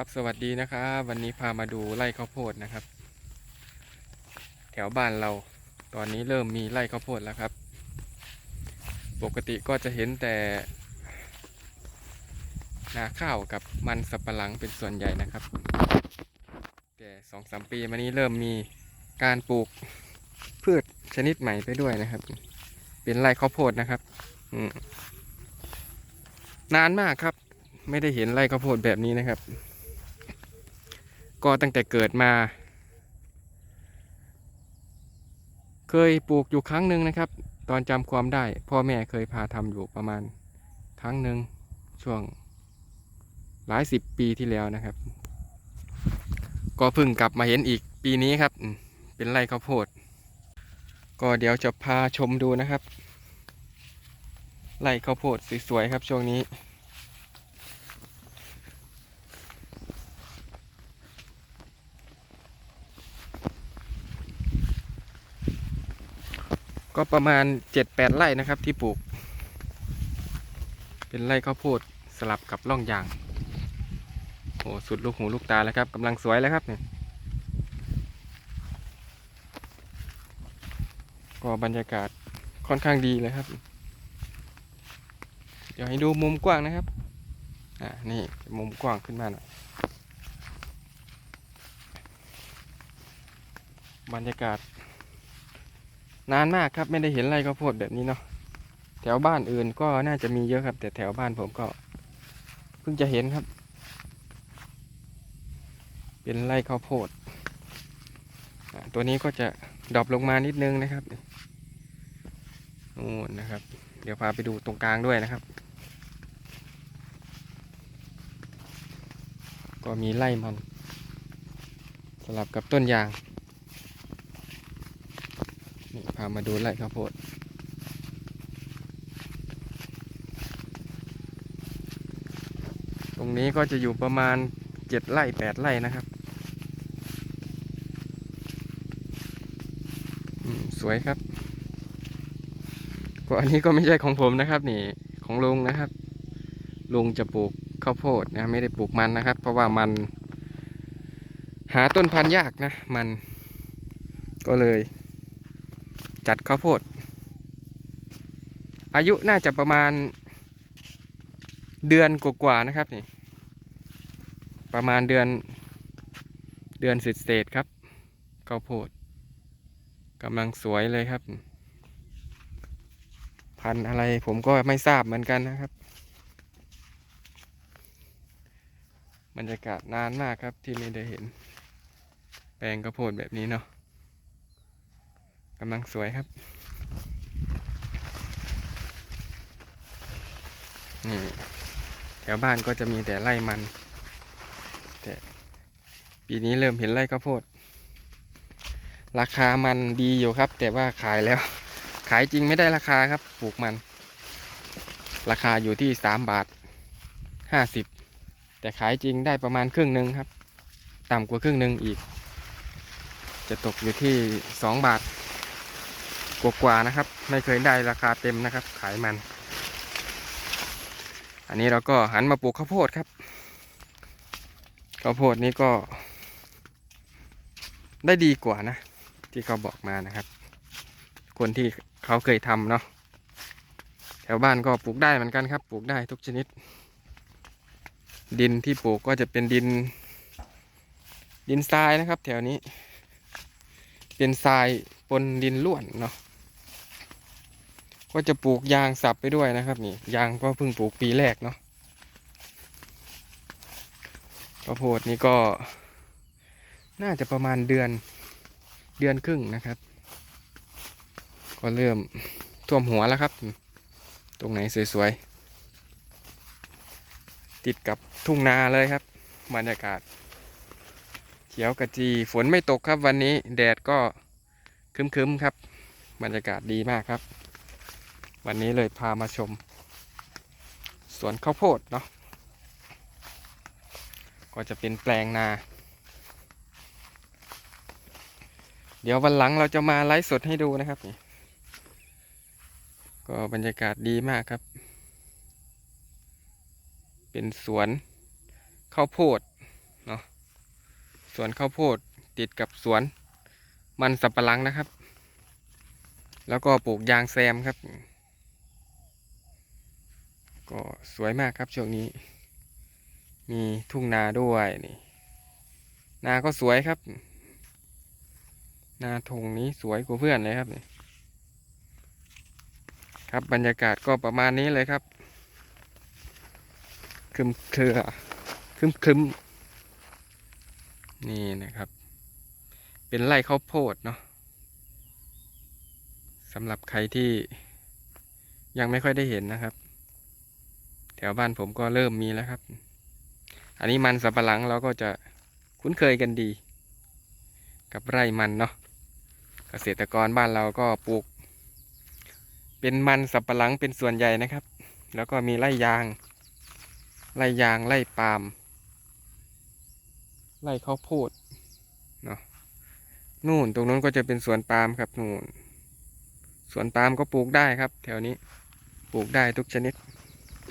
ครับสวัสดีนะครับวันนี้พามาดูไร่ข้าวโพดนะครับ แถวบ้านเรา ตอนนี้เริ่มมีไร่ข้าวโพดแล้วครับ ปกติก็จะเห็นแต่นาข้าวกับมันสับปะหลังเป็นส่วนใหญ่นะครับ แต่สองสามปีมานี้เริ่มมีการปลูกพืชชนิดใหม่ไปด้วยนะครับ เป็นไร่ข้าวโพดนะครับนานมากครับ ไม่ได้เห็นไร่ข้าวโพดแบบนี้นะครับ ก็ตั้งแต่เกิดมา เคยปลูกอยู่ครั้งหนึ่งนะครับ ตอนจำความได้ พ่อแม่เคยพาทำอยู่ประมาณครั้งหนึ่งช่วงหลายสิบปีที่แล้วนะครับ ก็เพิ่งกลับมาเห็นอีกปีนี้ครับ เป็นไร่ข้าวโพด ก็เดี๋ยวจะพาชมดูนะครับ ไร่ข้าวโพดสวยๆครับช่วงนี้ ก็ประมาณเจ็ดแปดไร่นะครับที่ปลูก เป็นไร่ข้าวโพดสลับกับร่องยางโอ้สุดลูกหูลูกตาแล้วครับกำลังสวยแล้วครับเนี่ยก็บรรยากาศค่อนข้างดีเลยครับ เดี๋ยวให้ดูมุมกว้างนะครับ อ่า นี่มุมกว้างขึ้นมาหน่อย บรรยากาศ นานมากครับไม่ได้เห็นไร่ข้าวโพดแบบนี้เนาะแถวบ้านอื่นก็น่าจะมีเยอะครับ แต่แถวบ้านผมก็ เพิ่งจะเห็นครับ เป็นไร่ข้าวโพดตัวนี้ก็จะดรอปลงมานิดนึงนะครับนู่นนะครับ เดี๋ยวพาไปดูตรงกลางด้วยนะครับ ก็มีไล่มัน สลับกับต้นยาง นี่พามาดูไร่ข้าวโพดตรงนี้ก็จะอยู่ประมาณเจ็ดไร่แปดไร่นะครับ สวยครับ ก็อันนี้ก็ไม่ใช่ของผมนะครับ นี่ของลุงนะครับ ลุงจะปลูกข้าวโพดนะไม่ได้ปลูกมันนะครับ เพราะว่ามัน หาต้นพันธุ์ยากนะ มันก็เลย จัดข้าวโพด อายุน่าจะประมาณเดือนกว่าๆนะครับนี่ประมาณเดือนเดือนสิเศษครับข้าวโพดกำลังสวยเลยครับ พันอะไรผมก็ไม่ทราบเหมือนกันนะครับบรรยากาศนานมากครับที่ไม่ได้เห็น แปลงข้าวโพดแบบนี้เนาะ กำลังสวยครับ นี่แถวบ้านก็จะมีแต่ไร่มัน แต่ปีนี้เริ่มเห็นไร่ข้าวโพด ราคามันดีอยู่ครับ แต่ว่าขายแล้ว ขายจริงไม่ได้ราคาครับ ปลูกมัน ราคาอยู่ที่สามบาทห้าสิบแต่ขายจริงได้ประมาณครึ่งหนึ่งครับ ต่ำกว่าครึ่งหนึ่งอีก จะตกอยู่ที่สองบาท กว่าๆนะครับ ไม่เคยได้ราคาเต็มนะครับ ขายมัน อันนี้เราก็หันมาปลูกข้าวโพดครับข้าวโพดนี้ก็ ได้ดีกว่านะ ที่เขาบอกมานะครับ คนที่เขาเคยทำเนาะแถวบ้านก็ปลูกได้เหมือนกันครับ ปลูกได้ทุกชนิด ดินที่ปลูกก็จะเป็นดิน ดินทรายนะครับ แถวนี้ เป็นทรายปนดินล้วนเนาะ ก็จะปลูกยางสับไปด้วยนะครับนี่ยางก็เพิ่งปลูกปีแรกเนาะข้าวโพดนี่ก็ น่าจะประมาณเดือนเดือนครึ่งนะครับ ก็เริ่มท่วมหัวแล้วครับ ตรงไหนสวยๆ ติดกับทุ่งนาเลยครับบรรยากาศ เขียวกระจีฝนไม่ตกครับวันนี้แดดก็คึ้มๆครับ บรรยากาศดีมากครับ วันนี้เลยพามาชม สวนข้าวโพดเนาะก็จะเป็นแปลงนา เดี๋ยววันหลังเราจะมาไลฟ์สดให้ดูนะครับนี่ก็บรรยากาศดีมากครับ เป็นสวนข้าวโพดเนาะสวนข้าวโพดติดกับสวนมันสับปะหลังนะครับ แล้วก็ปลูกยางแซมครับ ก็สวยมากครับช่วงนี้ มีทุ่งนาด้วยนี่นาก็สวยครับ นาทงนี้สวยกว่าเพื่อนเลยครับนี่ครับบรรยากาศก็ประมาณนี้เลยครับคลึมเครือคลึมคลึมนี่นะครับ เป็นไร่ข้าวโพดเนาะสำหรับใครที่ยังไม่ค่อยได้เห็นนะครับ แถวบ้านผมก็เริ่มมีแล้วครับ อันนี้มันสับปะหลังเราก็จะคุ้นเคยกันดี กับไร่มันเนาะเกษตรกรบ้านเราก็ปลูก เป็นมันสับปะหลังเป็นส่วนใหญ่นะครับ แล้วก็มีไร่ยาง ไร่ยางไร่ปาล์มไร่ข้าวโพดเนาะนู่นตรงนู้นก็จะเป็นสวนปาล์มครับนู่นสวนปาล์มก็ปลูกได้ครับ แถวนี้ปลูกได้ทุกชนิด